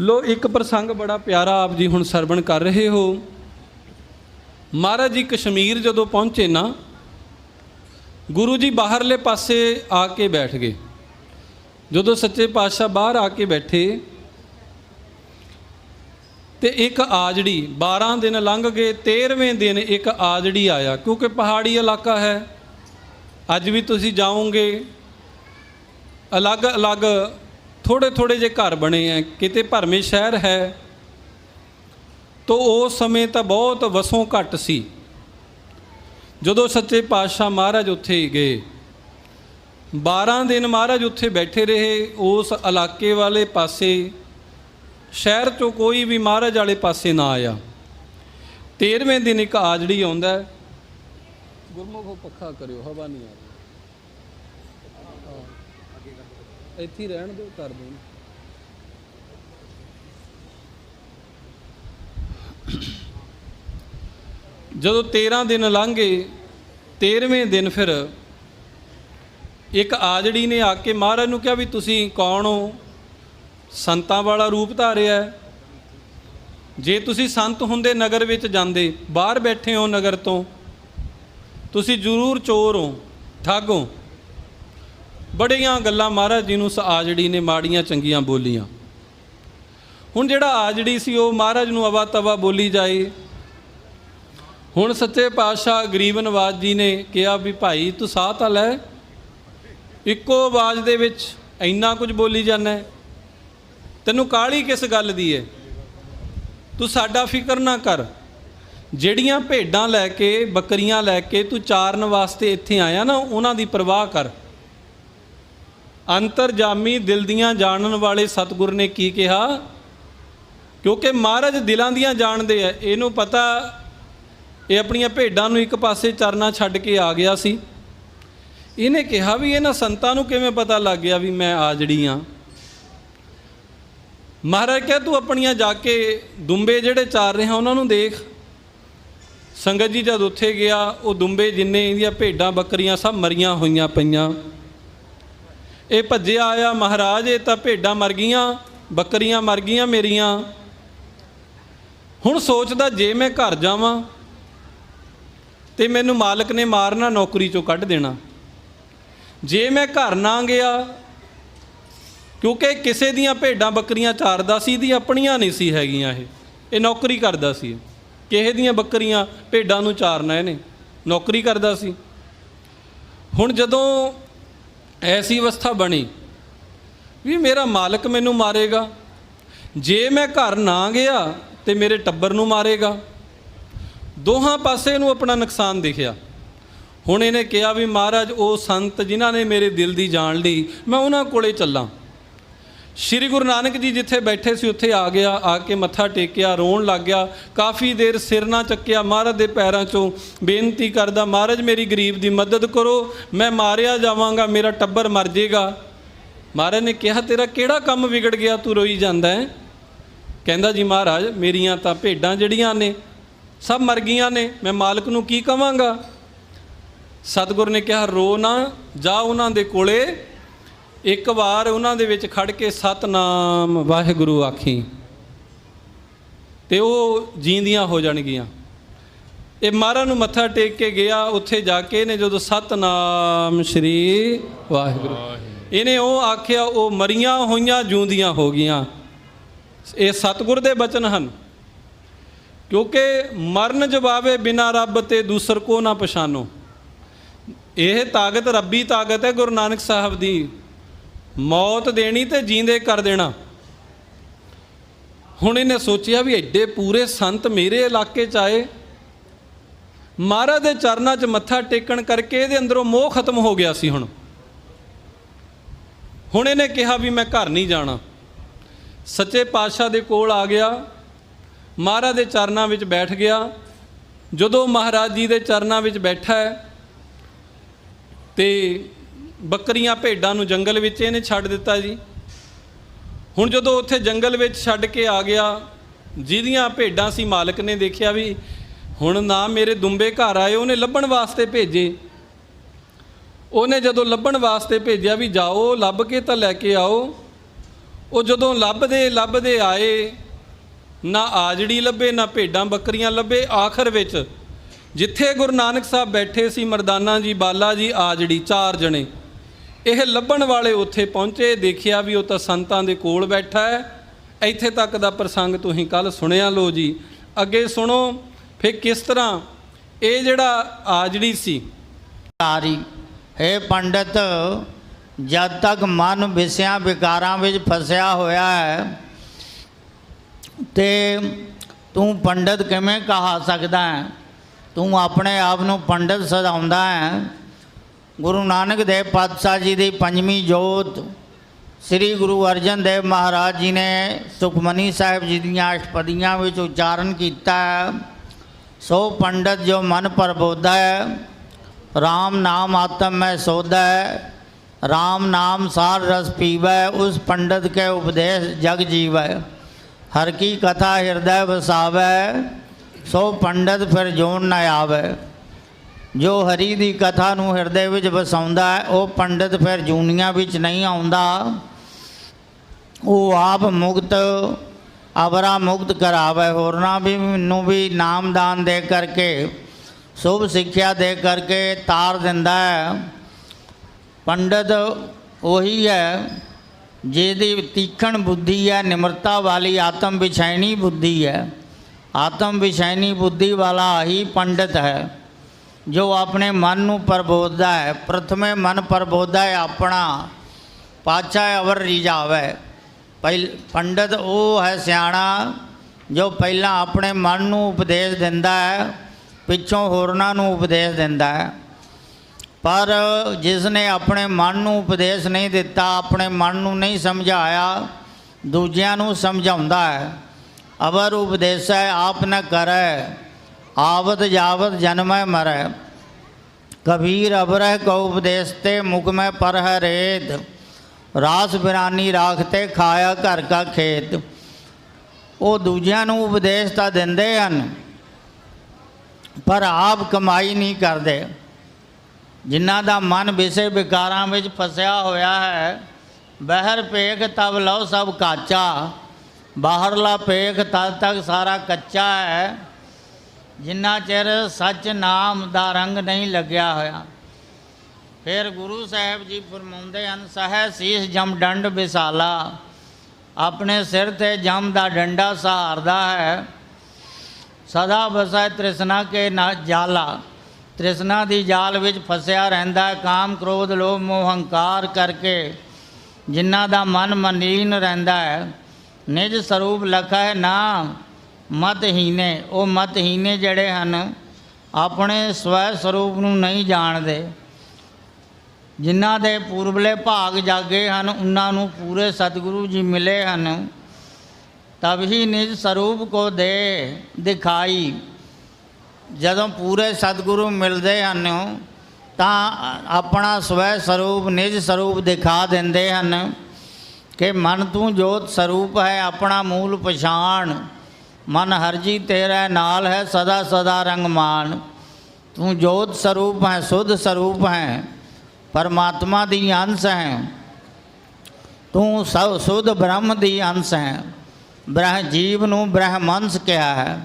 ਲੋ ਇੱਕ ਪ੍ਰਸੰਗ ਬੜਾ ਪਿਆਰਾ ਆਪ ਜੀ ਹੁਣ ਸਰਵਣ ਕਰ ਰਹੇ ਹੋ। ਮਹਾਰਾਜ ਜੀ ਕਸ਼ਮੀਰ ਜਦੋਂ ਪਹੁੰਚੇ ਨਾ, ਗੁਰੂ ਜੀ ਬਾਹਰਲੇ ਪਾਸੇ ਆ ਕੇ ਬੈਠ ਗਏ। ਜਦੋਂ ਸੱਚੇ ਪਾਤਸ਼ਾਹ ਬਾਹਰ ਆ ਕੇ ਬੈਠੇ, ਤੇ ਇੱਕ ਆਜੜੀ 12 ਦਿਨ ਲੰਘ ਗਏ 13ਵੇਂ ਦਿਨ ਇੱਕ ਆਜੜੀ ਆਇਆ। ਕਿਉਂਕਿ ਪਹਾੜੀ ਇਲਾਕਾ ਹੈ, ਅੱਜ ਵੀ ਤੁਸੀਂ ਜਾਓਗੇ, ਅਲੱਗ-ਅਲੱਗ ਥੋੜੇ ਥੋੜੇ ਜਿਹੇ ਘਰ ਬਣੇ ਆ ਕਿਤੇ ਭਰਮੇ ਸ਼ਹਿਰ ਹੈ, ਤੋ ਉਸ ਸਮੇਂ ਤਾਂ ਬਹੁਤ ਵਸੋਂ ਘੱਟ ਸੀ। ਜਦੋਂ ਸੱਚੇ ਪਾਤਸ਼ਾਹ ਮਹਾਰਾਜ ਉੱਥੇ ਗਏ 12 ਦਿਨ ਮਹਾਰਾਜ ਉੱਥੇ ਬੈਠੇ ਰਹੇ, ਉਸ ਇਲਾਕੇ ਵਾਲੇ ਪਾਸੇ, ਸ਼ਹਿਰ ਚੋਂ ਕੋਈ ਵੀ ਮਹਾਰਾਜ ਵਾਲੇ ਪਾਸੇ ਨਾ ਆਇਆ। 13ਵੇਂ ਦਿਨ ਇੱਕ ਆਜੜੀ ਆਉਂਦਾ ਗੁਰਮੁਖੋ ਪੱਖਾ ਕਰਿਓ, ਹਵਾ ਨਹੀਂ ਆ ਰਹੀ ਹਾਂ। ਇੱਥੇ ਹੀ ਰਹਿਣ ਦਿਓ, ਕਰ ਦਿਓ। ਜਦੋਂ 13 ਦਿਨ ਲੰਘ ਗਏ 13ਵੇਂ ਦਿਨ ਫਿਰ ਇੱਕ ਆਜੜੀ ਨੇ ਆ ਕੇ ਮਹਾਰਾਜ ਨੂੰ ਕਿਹਾ ਵੀ ਤੁਸੀਂ ਕੌਣ ਹੋ? ਸੰਤਾਂ ਵਾਲਾ ਰੂਪ ਧਾਰਿਆ ਜੇ ਤੁਸੀਂ ਸੰਤ ਹੁੰਦੇ ਨਗਰ ਵਿੱਚ ਜਾਂਦੇ, ਬਾਹਰ ਬੈਠੇ ਹੋ ਨਗਰ ਤੋਂ, ਤੁਸੀਂ ਜ਼ਰੂਰ ਚੋਰ ਹੋ, ਠੱਗ ਹੋ। ਬੜੀਆਂ ਗੱਲਾਂ ਮਹਾਰਾਜ ਜੀ ਨੂੰ ਉਸ ਆਜੜੀ ਨੇ ਮਾੜੀਆਂ ਚੰਗੀਆਂ ਬੋਲੀਆਂ। ਹੁਣ ਜਿਹੜਾ ਆਜੜੀ ਸੀ ਉਹ ਮਹਾਰਾਜ ਨੂੰ ਅਵਾ ਤਵਾ ਬੋਲੀ ਜਾਏ। ਹੁਣ ਸੱਚੇ ਪਾਤਸ਼ਾਹ ਗਰੀਬ ਨਵਾਜ ਜੀ ਨੇ ਕਿਹਾ ਵੀ ਭਾਈ ਤੂੰ ਸਾਹ ਤਾਂ ਲੈ। ਇੱਕੋ ਆਵਾਜ਼ ਦੇ ਵਿੱਚ ਇੰਨਾ ਕੁਝ ਬੋਲੀ ਜਾਂਦਾ ਤੈਨੂੰ ਕਾਹਲੀ ਕਿਸ ਗੱਲ ਦੀ ਹੈ? ਤੂੰ ਸਾਡਾ ਫਿਕਰ ਨਾ ਕਰ। ਜਿਹੜੀਆਂ ਭੇਡਾਂ ਲੈ ਕੇ, ਬੱਕਰੀਆਂ ਲੈ ਕੇ ਤੂੰ ਚਾਰਨ ਵਾਸਤੇ ਇੱਥੇ ਆਇਆ ਨਾ, ਉਹਨਾਂ ਦੀ ਪਰਵਾਹ ਕਰ। ਅੰਤਰਜਾਮੀ ਦਿਲ ਦੀਆਂ ਜਾਣਨ ਵਾਲੇ ਸਤਿਗੁਰ ਨੇ ਕੀ ਕਿਹਾ? ਕਿਉਂਕਿ ਮਹਾਰਾਜ ਦਿਲਾਂ ਦੀਆਂ ਜਾਣਦੇ ਆ, ਇਹਨੂੰ ਪਤਾ ਇਹ ਆਪਣੀਆਂ ਭੇਡਾਂ ਨੂੰ ਇੱਕ ਪਾਸੇ ਚਰਨਾ ਛੱਡ ਕੇ ਆ ਗਿਆ ਸੀ। ਇਹਨੇ ਕਿਹਾ ਵੀ ਇਹਨਾਂ ਸੰਤਾਂ ਨੂੰ ਕਿਵੇਂ ਪਤਾ ਲੱਗ ਗਿਆ ਵੀ ਮੈਂ ਆ ਜੜੀ ਆ? ਮਹਾਰਾਜ ਕਹੇ, ਤੂੰ ਆਪਣੀਆਂ ਜਾ ਕੇ ਦੁੰਬੇ ਜਿਹੜੇ ਚਾਰ ਰਿਹਾ, ਉਹਨਾਂ ਨੂੰ ਦੇਖ। ਸੰਗਤ ਜੀ ਜਦ ਉੱਥੇ ਗਿਆ, ਉਹ ਦੁੰਬੇ ਜਿੰਨੇ ਇਹਦੀਆਂ ਭੇਡਾਂ ਬੱਕਰੀਆਂ ਸਭ ਮਰੀਆਂ ਹੋਈਆਂ ਪਈਆਂ। ਇਹ ਭੱਜਿਆ ਆਇਆ ਮਹਾਰਾਜ, ਇਹ ਤਾਂ ਭੇਡਾਂ ਮਰ ਗਈਆਂ, ਬੱਕਰੀਆਂ ਮਰ ਗਈਆਂ ਮੇਰੀਆਂ। ਹੁਣ ਸੋਚਦਾ ਜੇ ਮੈਂ ਘਰ ਜਾਵਾਂ ਤੇ ਮੈਨੂੰ ਮਾਲਕ ਨੇ ਮਾਰਨਾ, ਨੌਕਰੀ ਚੋਂ ਕੱਢ ਦੇਣਾ। ਜੇ ਮੈਂ ਘਰ ਨਾ ਗਿਆ, ਕਿਉਂਕਿ ਕਿਸੇ ਦੀਆਂ ਭੇਡਾਂ ਬੱਕਰੀਆਂ ਚਾਰਦਾ ਸੀ ਦੀ ਆਪਣੀਆਂ ਨਹੀਂ ਸੀ ਹੈਗੀਆਂ ਇਹ। ਇਹ ਨੌਕਰੀ ਕਰਦਾ ਸੀ। ਕਿਸੇ ਦੀਆਂ ਬੱਕਰੀਆਂ ਭੇਡਾਂ ਨੂੰ ਚਾਰਨਾ ਇਹਨੇ। ਨੌਕਰੀ ਕਰਦਾ ਸੀ। ਹੁਣ ਜਦੋਂ ਐਸੀ ਅਵਸਥਾ ਬਣੀ ਵੀ ਮੇਰਾ ਮਾਲਕ ਮੈਨੂੰ ਮਾਰੇਗਾ। ਜੇ ਮੈਂ ਘਰ ਨਾ ਗਿਆ ਤੇ ਮੇਰੇ ਟੱਬਰ ਨੂੰ ਮਾਰੇਗਾ। ਦੋਹਾਂ ਪਾਸੇ ਨੂੰ ਆਪਣਾ ਨੁਕਸਾਨ ਦਿਖਿਆ। ਹੁਣ ਇਹਨੇ ਕਿਹਾ ਵੀ ਮਹਾਰਾਜ, ਉਹ ਸੰਤ ਜਿਨ੍ਹਾਂ ਨੇ ਮੇਰੇ ਦਿਲ ਦੀ ਜਾਣ ਲਈ, ਮੈਂ ਉਹਨਾਂ ਕੋਲੇ ਚੱਲਾਂ। ਸ਼੍ਰੀ ਗੁਰੂ ਨਾਨਕ ਜੀ ਜਿੱਥੇ ਬੈਠੇ ਸੀ, ਉੱਥੇ ਆ ਗਿਆ, ਆ ਕੇ ਮੱਥਾ ਟੇਕਿਆ, ਰੋਣ ਲੱਗ ਗਿਆ। ਕਾਫੀ ਦੇਰ ਸਿਰ ਨਾ ਚੱਕਿਆ, ਮਹਾਰਾਜ ਦੇ ਪੈਰਾਂ 'ਚੋਂ ਬੇਨਤੀ ਕਰਦਾ, ਮਹਾਰਾਜ, ਮੇਰੀ ਗਰੀਬ ਦੀ ਮਦਦ ਕਰੋ, ਮੈਂ ਮਾਰਿਆ ਜਾਵਾਂਗਾ, ਮੇਰਾ ਟੱਬਰ ਮਰ ਜਾਏਗਾ ਮਹਾਰਾਜ ਨੇ ਕਿਹਾ, ਤੇਰਾ ਕਿਹੜਾ ਕੰਮ ਵਿਗੜ ਗਿਆ? ਤੂੰ ਰੋਈ ਜਾਂਦਾ ਹੈ? ਕਹਿੰਦਾ, ਜੀ ਮਹਾਰਾਜ, ਮੇਰੀਆਂ ਤਾਂ ਭੇਡਾਂ ਜਿਹੜੀਆਂ ਨੇ, ਸਭ ਮਰ ਗਈਆਂ ਨੇ, ਮੈਂ ਮਾਲਕ ਨੂੰ ਕੀ ਕਵਾਂਗਾ? ਸਤਿਗੁਰ ਨੇ ਕਿਹਾ, ਰੋ ਨਾ, ਜਾ ਉਹਨਾਂ ਦੇ ਕੋਲੇ ਇੱਕ ਵਾਰ ਉਹਨਾਂ ਦੇ ਵਿੱਚ ਖੜ ਕੇ ਸਤਨਾਮ ਵਾਹਿਗੁਰੂ ਆਖੀ ਤੇ ਉਹ ਜੀਂਦੀਆਂ ਹੋ ਜਾਣਗੀਆਂ। ਇਹ ਮਹਾਰਾਜ ਨੂੰ ਮੱਥਾ ਟੇਕ ਕੇ ਗਿਆ ਉੱਥੇ ਜਾ ਕੇ ਨੇ ਜਦੋਂ ਸਤਨਾਮ ਸ਼੍ਰੀ ਵਾਹਿਗੁਰੂ ਇਹਨੇ ਉਹ ਆਖਿਆ ਉਹ ਮਰੀਆਂ ਹੋਈਆਂ ਜੂੰਦੀਆਂ ਹੋ ਗਈਆਂ। ਇਹ ਸਤਿਗੁਰ ਦੇ ਬਚਨ ਹਨ। ਕਿਉਂਕਿ ਮਰਨ ਜਵਾਵੇ ਬਿਨਾ ਰੱਬ ਤੇ ਦੂਸਰ ਕੋ ਨਾ ਪਛਾਨੋ। ਇਹ ਤਾਕਤ ਰੱਬੀ ਤਾਕਤ ਹੈ ਗੁਰੂ ਨਾਨਕ ਸਾਹਿਬ ਦੀ। ਮੌਤ ਦੇਣੀ ਤੇ ਜੀਂਦੇ ਕਰ ਦੇਣਾ। ਹੁਣ ਇਹਨੇ ਸੋਚਿਆ ਵੀ ਐਡੇ ਪੂਰੇ ਸੰਤ ਮੇਰੇ ਇਲਾਕੇ 'ਚ ਆਏ। ਮਹਾਰਾਜ ਦੇ ਚਰਨਾਂ 'ਚ ਮੱਥਾ ਟੇਕਣ ਕਰਕੇ ਇਹਦੇ ਅੰਦਰੋਂ ਮੋਹ ਖਤਮ ਹੋ ਗਿਆ ਸੀ ਹੁਣ। ਹੁਣ ਇਹਨੇ ਕਿਹਾ ਵੀ ਮੈਂ ਘਰ ਨਹੀਂ ਜਾਣਾ। ਸੱਚੇ ਪਾਤਸ਼ਾਹ ਦੇ ਕੋਲ ਆ ਗਿਆ। ਮਹਾਰਾਜ ਦੇ ਚਰਨਾਂ ਵਿੱਚ ਬੈਠ ਗਿਆ। ਜਦੋਂ ਮਹਾਰਾਜ ਜੀ ਦੇ ਚਰਨਾਂ ਵਿੱਚ ਬੈਠਾ ਹੈ ਤੇ ਬੱਕਰੀਆਂ ਭੇਡਾਂ ਨੂੰ ਜੰਗਲ ਵਿੱਚ ਇਹਨੇ ਛੱਡ ਦਿੱਤਾ ਜੀ। ਹੁਣ ਜਦੋਂ ਉੱਥੇ ਜੰਗਲ ਵਿੱਚ ਛੱਡ ਕੇ ਆ ਗਿਆ, ਜਿਹਦੀਆਂ ਭੇਡਾਂ ਸੀ ਮਾਲਕ ਨੇ ਦੇਖਿਆ ਵੀ ਹੁਣ ਨਾ ਮੇਰੇ ਦੁੰਬੇ ਘਰ ਆਏ, ਉਹਨੇ ਲੱਭਣ ਵਾਸਤੇ ਭੇਜੇ। ਉਹਨੇ ਜਦੋਂ ਲੱਭਣ ਵਾਸਤੇ ਭੇਜਿਆ ਵੀ ਜਾਓ, ਲੱਭ ਕੇ ਤਾਂ ਲੈ ਕੇ ਆਓ। ਉਹ ਜਦੋਂ ਲੱਭਦੇ ਲੱਭਦੇ ਆਏ, ਨਾ ਆਜੜੀ ਲੱਭੇ, ਨਾ ਭੇਡਾਂ ਬੱਕਰੀਆਂ ਲੱਭੇ। ਆਖਰ ਵਿੱਚ ਜਿੱਥੇ ਗੁਰੂ ਨਾਨਕ ਸਾਹਿਬ ਬੈਠੇ ਸੀ ਮਰਦਾਨਾ ਜੀ, ਬਾਲਾ ਜੀ ਆਜੜੀ ਚਾਰ ਜਣੇ। ਇਹ ਲੱਭਣ ਵਾਲੇ ਉੱਥੇ ਪਹੁੰਚੇ, ਦੇਖਿਆ ਵੀ ਉਹ ਤਾਂ ਸੰਤਾਂ ਦੇ ਕੋਲ ਬੈਠਾ ਹੈ। ਇੱਥੇ ਤੱਕ ਦਾ ਪ੍ਰਸੰਗ ਤੁਸੀਂ ਕੱਲ ਸੁਣਿਆ ਲੋ ਜੀ। ਅੱਗੇ ਸੁਣੋ, ਫਿਰ ਕਿਸ ਤਰ੍ਹਾਂ ਇਹ ਜਿਹੜਾ ਆਜੜੀ ਸੀ। ਕਾਰੀ ਹੈ ਪੰਡਤ, ਜਦ ਤੱਕ ਮਨ ਵਿਸਿਆਂ ਵਿਕਾਰਾਂ ਵਿੱਚ ਫਸਿਆ ਹੋਇਆ ਹੈ, ਤੇ ਤੂੰ ਪੰਡਤ ਕਿਵੇਂ ਕਹਾ ਸਕਦਾ ਹੈ? ਤੂੰ ਆਪਣੇ ਆਪ ਨੂੰ ਪੰਡਤ ਸਦਾਉਂਦਾ ਹੈ। ਗੁਰੂ ਨਾਨਕ ਦੇਵ ਪਾਤਸ਼ਾਹ ਜੀ ਦੀ ਪੰਜਵੀਂ ਜੋਤ ਸ੍ਰੀ ਗੁਰੂ ਅਰਜਨ ਦੇਵ ਮਹਾਰਾਜ ਜੀ ਨੇ ਸੁਖਮਨੀ ਸਾਹਿਬ ਜੀ ਦੀਆਂ ਅਸ਼ਟਪਦੀਆਂ ਵਿੱਚ ਉਚਾਰਨ ਕੀਤਾ ਹੈ। ਸੋ ਪੰਡਤ ਜੋ ਮਨ ਪਰਬੋਧਾ ਹੈ RAM ਨਾਮ ਆਤਮ ਮੈਂ ਸੋਧਾ ਹੈ RAM ਨਾਮ ਸਾਰ ਰਸ ਪੀਵੈ, ਉਸ ਪੰਡਤ ਕੇ ਉਪਦੇਸ਼ ਜਗ ਜੀਵੈ। ਹਰ ਕੀ ਕਥਾ ਹਿਰਦੈ ਵਸਾਵੈ, ਸੋ ਪੰਡਤ ਫਿਰ ਜੋਨ ਨ ਆਵੈ। ਜੋ ਹਰੀ ਦੀ ਕਥਾ ਨੂੰ ਹਿਰਦੇ ਵਿੱਚ ਵਸਾਉਂਦਾ ਹੈ, ਉਹ ਪੰਡਿਤ ਫਿਰ ਜੂਨੀਆਂ ਵਿੱਚ ਨਹੀਂ ਆਉਂਦਾ। ਉਹ ਆਪ ਮੁਕਤ, ਅਵਰਾ ਮੁਕਤ ਕਰਾਵੇ। ਹੋਰਨਾ ਵੀ ਨੂੰ ਵੀ ਨਾਮਦਾਨ ਦੇ ਕਰਕੇ, ਸ਼ੁਭ ਸਿੱਖਿਆ ਦੇ ਕਰਕੇ ਤਾਰ ਦਿੰਦਾ ਹੈ। ਪੰਡਤ ਉਹੀ ਹੈ, ਜਿਹਦੀ ਤੀਖਣ ਬੁੱਧੀ ਹੈ, ਨਿਮਰਤਾ ਵਾਲੀ ਆਤਮ ਵਿਛੈਣੀ ਬੁੱਧੀ ਹੈ। ਆਤਮ ਵਿਛੈਣੀ ਬੁੱਧੀ ਵਾਲਾ ਹੀ ਪੰਡਤ ਹੈ। ਜੋ ਆਪਣੇ ਮਨ ਨੂੰ ਪ੍ਰਬੋਧਦਾ ਹੈ, ਪ੍ਰਥਮੇ ਮਨ ਪ੍ਰਬੋਧਦਾ ਹੈ, ਆਪਣਾ ਪਾਛਾ ਅਵਰ ਰਿਜਾਵੇ ਪਹਿਲ, ਪੰਡਤ ਉਹ ਹੈ ਸਿਆਣਾ ਜੋ ਪਹਿਲਾਂ ਆਪਣੇ ਮਨ ਨੂੰ ਉਪਦੇਸ਼ ਦਿੰਦਾ ਹੈ, ਪਿੱਛੋਂ ਹੋਰਨਾਂ ਨੂੰ ਉਪਦੇਸ਼ ਦਿੰਦਾ ਹੈ। ਪਰ ਜਿਸ ਨੇ ਆਪਣੇ ਮਨ ਨੂੰ ਉਪਦੇਸ਼ ਨਹੀਂ ਦਿੱਤਾ, ਆਪਣੇ ਮਨ ਨੂੰ ਨਹੀਂ ਸਮਝਾਇਆ, ਦੂਜਿਆਂ ਨੂੰ ਸਮਝਾਉਂਦਾ ਹੈ, ਅਵਰ ਉਪਦੇਸ਼ ਹੈ, ਆਪ ਨ ਕਰੈ। ਆਵਤ ਜਾਵਤ ਜਨਮੈ ਮਰੈ, ਕਬੀਰ ਅਬਰਹਿ ਕੋ ਉਪਦੇਸ਼ ਤੇ ਮੁਖ ਮੈਂ ਪਰ ਹੈ ਰੇਤ ਰਾਸ ਬਿਰਾਨੀ ਰਾਖਤੇ ਖਾਇਆ ਘਰ ਕਾ ਖੇਤ। ਉਹ ਦੂਜਿਆਂ ਨੂੰ ਉਪਦੇਸ਼ ਤਾਂ ਦਿੰਦੇ ਹਨ, ਪਰ ਆਪ ਕਮਾਈ ਨਹੀਂ ਕਰਦੇ। ਜਿਨ੍ਹਾਂ ਦਾ ਮਨ ਵਿਸੇ ਵਿਕਾਰਾਂ ਵਿੱਚ ਫਸਿਆ ਹੋਇਆ ਹੈ, ਬਹਿਰ ਪੇਖ ਤਬ ਲਓ ਸਭ ਕਾਚਾ, ਬਾਹਰਲਾ ਪੇਖ ਤਦ ਤੱਕ ਸਾਰਾ ਕੱਚਾ ਹੈ। ਜਿੰਨਾ ਚਿਰ ਸੱਚ ਨਾਮ ਦਾ ਰੰਗ ਨਹੀਂ ਲੱਗਿਆ ਹੋਇਆ। ਫਿਰ ਗੁਰੂ ਸਾਹਿਬ ਜੀ ਫਰਮਾਉਂਦੇ ਹਨ, ਸਹਿ ਸੀਸ ਜਮ ਡੰਡ ਵਿਸਾਲਾ। ਆਪਣੇ ਸਿਰ ਤੇ ਜਮ ਦਾ ਡੰਡਾ ਸਹਾਰਦਾ ਹੈ। ਸਦਾ ਬਸੈ ਤ੍ਰਿਸ਼ਨਾ ਕੇ ਨਾ ਜਾਲਾ। ਤ੍ਰਿਸ਼ਨਾ ਦੀ ਜਾਲ ਵਿੱਚ ਫਸਿਆ ਰਹਿੰਦਾ ਹੈ। ਕਾਮ ਕ੍ਰੋਧ ਲੋਭ ਮੋਹ ਹੰਕਾਰ ਕਰਕੇ ਜਿਨ੍ਹਾਂ ਦਾ ਮਨ ਮਨੀਨ ਰਹਿੰਦਾ ਹੈ। ਨਿਜ ਸਰੂਪ ਲਖਾ ਹੈ ਨਾ ਮਤਹੀਨੇ ਉਹ ਮਤਹੀਨੇ ਜਿਹੜੇ ਹਨ, ਆਪਣੇ ਸਵੈ ਸਰੂਪ ਨੂੰ ਨਹੀਂ ਜਾਣਦੇ। ਜਿਨ੍ਹਾਂ ਦੇ ਪੂਰਬਲੇ ਭਾਗ ਜਾਗੇ ਹਨ, ਉਹਨਾਂ ਨੂੰ ਪੂਰੇ ਸਤਿਗੁਰੂ ਜੀ ਮਿਲੇ ਹਨ। ਤਬ ਹੀ ਨਿਜ ਸਰੂਪ ਕੋ ਦੇ ਦਿਖਾਈ। ਜਦੋਂ ਪੂਰੇ ਸਤਿਗੁਰੂ ਮਿਲਦੇ ਹਨ, ਤਾਂ ਆਪਣਾ ਸਵੈ ਸਰੂਪ, ਨਿਜ ਸਰੂਪ ਦਿਖਾ ਦਿੰਦੇ ਹਨ ਕਿ ਮਨ ਤੂੰ ਜੋਤ ਸਰੂਪ ਹੈ, ਆਪਣਾ ਮੂਲ ਪਛਾਣ। ਮਨ ਹਰਜੀ ਤੇਰਾ ਨਾਲ ਹੈ, ਸਦਾ ਸਦਾ ਰੰਗਮਾਨ ਤੂੰ ਜੋਤ ਸਰੂਪ ਹੈ, ਸੁਧ ਸਰੂਪ ਹੈ, ਪਰਮਾਤਮਾ ਦੀ ਅੰਸ਼ ਹੈ। ਤੂੰ ਸਭ ਸੁਧ ਬ੍ਰਹਮ ਦੀ ਅੰਸ਼ ਹੈ। ਬ੍ਰਹ ਜੀਵ ਨੂੰ ਬ੍ਰਹਮੰਸ ਕਿਹਾ ਹੈ।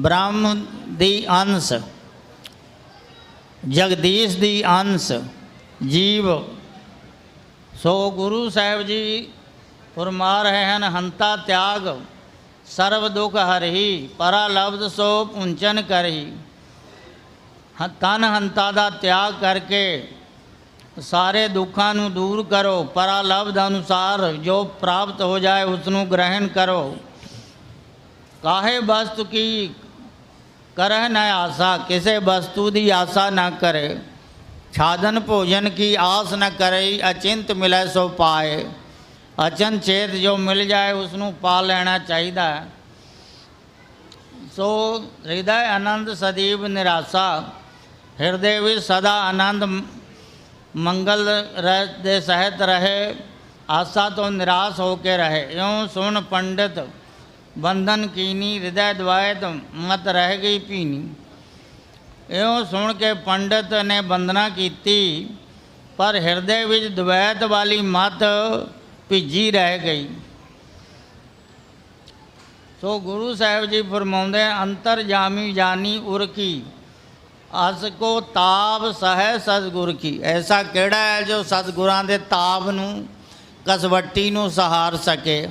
ਬ੍ਰਹਮ ਦੀ ਅੰਸ਼, ਜਗਦੀਸ਼ ਦੀ ਅੰਸ਼, ਜੀਵ। ਸੋ ਗੁਰੂ ਸਾਹਿਬ ਜੀ ਫਰਮਾ ਰਹੇ ਹਨ, ਹੰਤਾ ਤਿਆਗ। ਸਰਬ ਦੁਖ ਹਰਹੀ ਪਰਾ ਲਬਦ ਸੋ ਪੁੰਚਨ ਕਰਹੀ। ਹ- ਤਨ ਹੰਤਾ ਦਾ ਤਿਆਗ ਕਰਕੇ ਸਾਰੇ ਦੁੱਖਾਂ ਨੂੰ ਦੂਰ ਕਰੋ। ਪਰਾ ਲਬਦ ਅਨੁਸਾਰ ਜੋ ਪ੍ਰਾਪਤ ਹੋ ਜਾਏ ਉਸ ਨੂੰ ਗ੍ਰਹਿਣ ਕਰੋ। ਕਾਹੇ ਵਸਤੂ ਕੀ ਕਰਹਿ ਨ ਆਸਾ, ਕਿਸੇ ਵਸਤੂ ਦੀ ਆਸਾ ਨਾ ਕਰੇ। ਛਾਦਨ ਭੋਜਨ ਕੀ ਆਸ ਨਾ ਕਰੇ ਅਚਿੰਤ ਮਿਲੈ ਸੋ ਪਾਏ। ਅਚਨ ਚੇਤ ਜੋ ਮਿਲ ਜਾਏ ਉਸ ਨੂੰ ਪਾ ਲੈਣਾ ਚਾਹੀਦਾ ਹੈ। ਸੋ ਹਿਰਦੈ ਆਨੰਦ ਸਦੀਵ ਨਿਰਾਸਾ, ਹਿਰਦੇ ਵਿੱਚ ਸਦਾ ਆਨੰਦ ਮੰਗਲ ਰਹਿ, ਦੇ ਸਹਿਤ ਰਹੇ, ਆਸਾ ਤੋਂ ਨਿਰਾਸ਼ ਹੋ ਕੇ ਰਹੇ। ਇਉਂ ਸੁਣ ਪੰਡਿਤ, ਬੰਧਨ ਕੀਨੀ, ਹਿਰਦੈ ਦਵਾਇਤ ਮਤ ਰਹਿ ਗਈ ਪੀਨੀ ਇਉਂ ਸੁਣ ਕੇ ਪੰਡਿਤ ਨੇ ਬੰਦਨਾ ਕੀਤੀ, ਪਰ ਹਿਰਦੇ ਵਿੱਚ ਦਵੈਤ ਵਾਲੀ ਮਤ ਭਿੱਜੀ ਰਹਿ ਗਈ। ਸੋ ਗੁਰੂ ਸਾਹਿਬ ਜੀ ਫਰਮਾਉਂਦੇ ਅੰਤਰ ਜਾਮੀ ਜਾਨੀ ਉਰ ਕੀ, ਅਸ ਕੋ ਤਾਪ ਸਹਿ ਸਤਿਗੁਰ ਕੀ। ਐਸਾ ਕਿਹੜਾ ਹੈ ਜੋ ਸਤਿਗੁਰਾਂ ਦੇ ਤਾਪ ਨੂੰ, ਕਸਵੱਟੀ ਨੂੰ ਸਹਾਰ ਸਕੇ?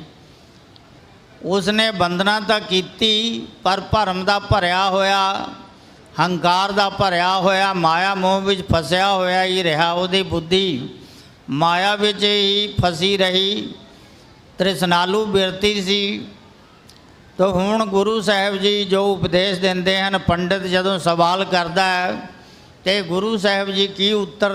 ਉਸਨੇ ਬੰਦਨਾ ਤਾਂ ਕੀਤੀ, ਪਰ ਭਰਮ ਦਾ ਭਰਿਆ ਹੋਇਆ, ਹੰਕਾਰ ਦਾ ਭਰਿਆ ਹੋਇਆ, ਮਾਇਆ ਮੋਹ ਵਿੱਚ ਫਸਿਆ ਹੋਇਆ ਹੀ ਰਿਹਾ। ਉਹਦੀ ਬੁੱਧੀ ਮਾਇਆ ਵਿੱਚ ਹੀ ਫਸੀ ਰਹੀ, ਤ੍ਰਿਸ਼ਨਾਲੂ ਬਿਰਤੀ ਸੀ। ਤੋ ਹੁਣ ਗੁਰੂ ਸਾਹਿਬ ਜੀ ਜੋ ਉਪਦੇਸ਼ ਦਿੰਦੇ ਹਨ, ਪੰਡਿਤ ਜਦੋਂ ਸਵਾਲ ਕਰਦਾ ਹੈ, ਤੇ ਗੁਰੂ ਸਾਹਿਬ ਜੀ ਕੀ ਉੱਤਰ